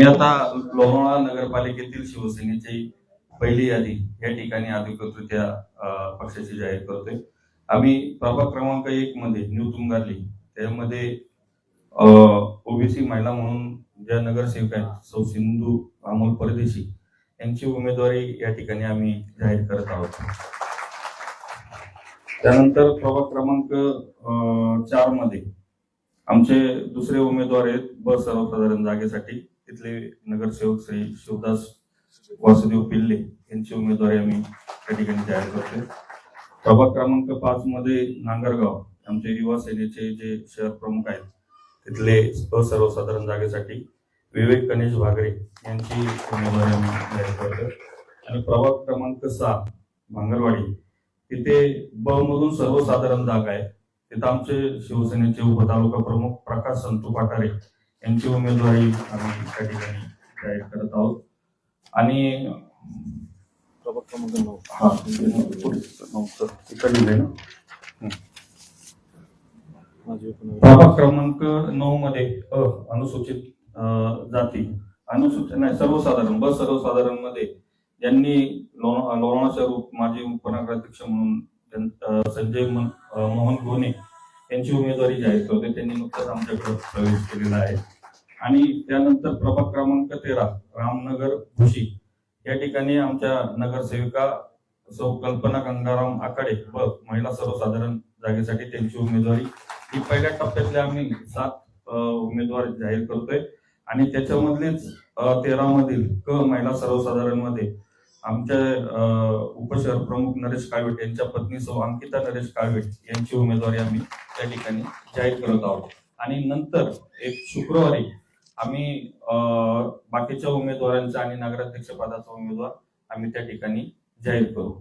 मी आता लोणावळा नगरपालिकेतील शिवसेनेची पहिली यादी या ठिकाणी अधिकृतरित्या पक्षाची जाहीर करतोय. आम्ही प्रभाग क्रमांक एक मध्ये न्यू तुंगारली त्यामध्ये ओबीसी महिला म्हणून ज्या नगरसेवक आहेत सौ सिंधू अमोल परदेशी यांची उमेदवारी या ठिकाणी आम्ही जाहीर करत आहोत. त्यानंतर प्रभाग क्रमांक चारमध्ये आमचे दुसरे उमेदवार आहेत ब सर्वसाधारण जागेसाठी तिथले नगरसेवक श्री शिवदास वासुदेव पिल्ले यांची उमेदवारी आम्ही त्या ठिकाणी जाहीर करतोय. प्रभाग क्रमांक पाच मध्ये नांगरगाव आमचे युवा सेनेचे जे शहर प्रमुख आहेत तिथले असर्वसाधारण जागेसाठी विवेक गणेश भागरे यांची उमेदवारी आम्ही जाहीर करतोय. आणि प्रभाग क्रमांक सहा भांगरवाडी तिथे ब मधून सर्वसाधारण जागा आहे. तिथं आमचे शिवसेनेचे उपतालुका प्रमुख प्रकाश संतू पाटारे यांची उमेदवारी आम्ही त्या ठिकाणी जाहीर करत आहोत. आणि प्रभाग क्रमांक नऊ हा, इकडे ना प्रभाग क्रमांक नऊ मध्ये अ अनुसूचित जाती. अनुसूचित नाही सर्वसाधारण ब सर्वसाधारणमध्ये ज्यांनी लोणा लोणावळा रूप माजी उपनगराध्यक्ष म्हणून संजय मोहन गोने त्यांची उमेदवारी जाहीर करते त्यांनी नुकताच आमच्याकडे प्रवेश केलेला आहे. आणि त्यानंतर प्रभाग क्रमांक तेरा रामनगर भुशी. या ठिकाणी आमच्या नगरसेविका सौ कल्पना गंगाराम आकडे व महिला सर्वसाधारण जागेसाठी त्यांची उमेदवारी. ही पहिल्या टप्प्यातले आम्ही सात उमेदवार जाहीर करतोय. आणि त्याच्यामधलेच तेरा मधील क महिला सर्वसाधारणमध्ये आमच्या उपशहर प्रमुख नरेश काळवेट यांच्या पत्नी सौ अंकिता नरेश काळवेट यांची उमेदवारी आम्ही त्या ठिकाणी जाहीर करत आहोत. आणि नंतर एक शुक्रवारी आम्ही बाकीच्या उमेदवारांचा आणि नगराध्यक्ष पदाचा उमेदवार आम्ही त्या ठिकाणी जाहीर करू.